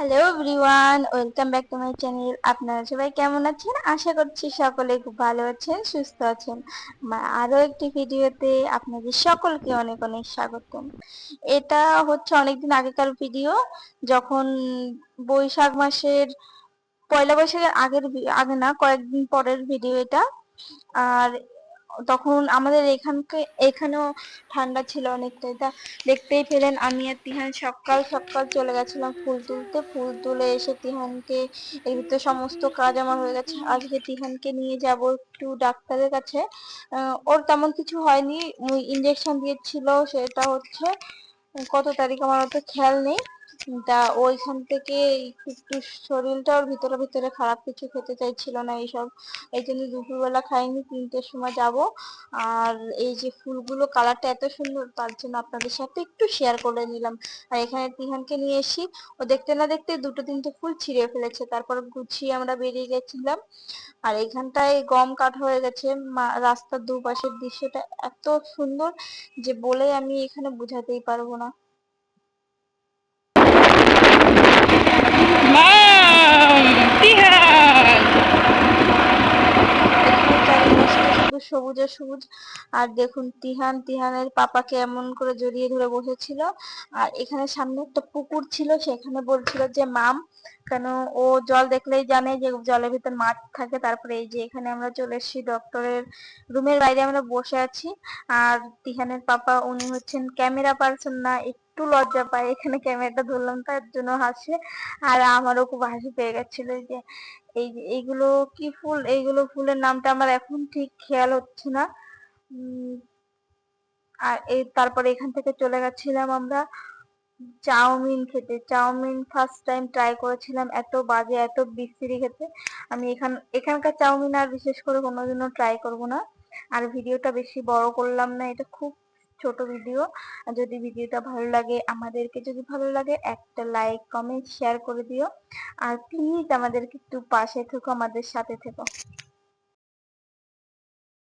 Hello everyone welcome back to my channel আপনারা সবাই কেমন আছেন? আশা করছি সকলে খুব ভালো আছেন, সুস্থ আছেন। আমার আরও একটি ভিডিওতে আপনাদের সকলকে অনেক অনেক স্বাগতম। এটা হচ্ছে অনেকদিন আগেকার ভিডিও, যখন বৈশাখ মাসের, পয়লা বৈশাখের আগের আগে না, কয়েকদিন পরের ভিডিও এটা। আর তখন আমাদের এখানকে, এখানেও ঠান্ডা ছিল অনেকটাই। তা দেখতেই পেলেন, আমি আর তিহান সকাল সকাল চলে গেছিলাম ফুল তুলতে। ফুল তুলে এসে তিহানকে, এর ভিতরে সমস্ত কাজ আমার হয়ে গেছে। আজকে তিহানকে নিয়ে যাব একটু ডাক্তারের কাছে। ওর তেমন কিছু হয়নি। ইঞ্জেকশন দিয়েছিল, সেটা হচ্ছে, কত তারিখ আমার অত খেয়াল নেই। তা ওইখান থেকে একটু শরীরটা ওর ভিতরে ভিতরে খারাপ কিছু খেতে চাইছিল না এইসব। এই জন্য দুপুরবেলা খাইনি, তিনটের সময় যাব। আর এই যে ফুলগুলো কালারটা এত সুন্দর, তার জন্য আপনাদের সাথে একটু শেয়ার করে নিলাম। আর এখানে তিহানকে নিয়ে এসি ও দেখতে না দেখতে দুটো, তিনটে ফুল ছিঁড়ে ফেলেছে। তারপর গুছিয়ে আমরা বেরিয়ে গেছিলাম। আর এখানটায় গম কাটা হয়ে গেছে। রাস্তার দুপাশের দৃশ্যটা এত সুন্দর যে বলে আমি এখানে বোঝাতেই পারব না মাম তিহান এখানে চারিপাশটা শুধু সবুজ সবুজ আর দেখুন, তিহান, তিহানের পাপাকে এমন করে জড়িয়ে ধরে বসেছিল। আর এখানে সামনে একটা পুকুর ছিল, সেখানে বলছিল যে, মাম, কেন ও জল দেখলেই জানে যে, জলের ভিতর মাছ থাকে। তারপরে এই যে, এখানে আমরা চলে এসেছি ডক্টরের রুমের বাইরে, আমরা বসে আছি। আর তিহানের পাপা, উনি হচ্ছেন ক্যামেরা পার্সন না, একটু লজ্জা পায়। এখানে ক্যামেরাটা ধরলাম, তার জন্য হাসে। আর আমারও খুব হাসি পেয়ে গেছিল যে, এই এইগুলো কি ফুল? এইগুলো ফুলের নামটা আমার এখন ঠিক খেয়াল হচ্ছে না। আর এই তারপরে এখান থেকে চলে গেছিলাম আমরা চাউমিন খেতে। চাউমিন ফার্স্ট টাইম ট্রাই করেছিলাম, এত বাজে, এত বিশ্রী খেতে। আমি এখান, এখানকার চাউমিন আর বিশেষ করে কোনোদিনও ট্রাই করব না। আর ভিডিওটা বেশি বড় করলাম না, এটা খুব ছোট ভিডিও। যদি ভিডিওটা ভালো লাগে, আমাদেরকে যদি ভালো লাগে, একটা লাইক কমেন্ট শেয়ার করে দিও। আর প্লিজ আমাদেরকে একটু পাশে থেকো, আমাদের সাথে থেকো।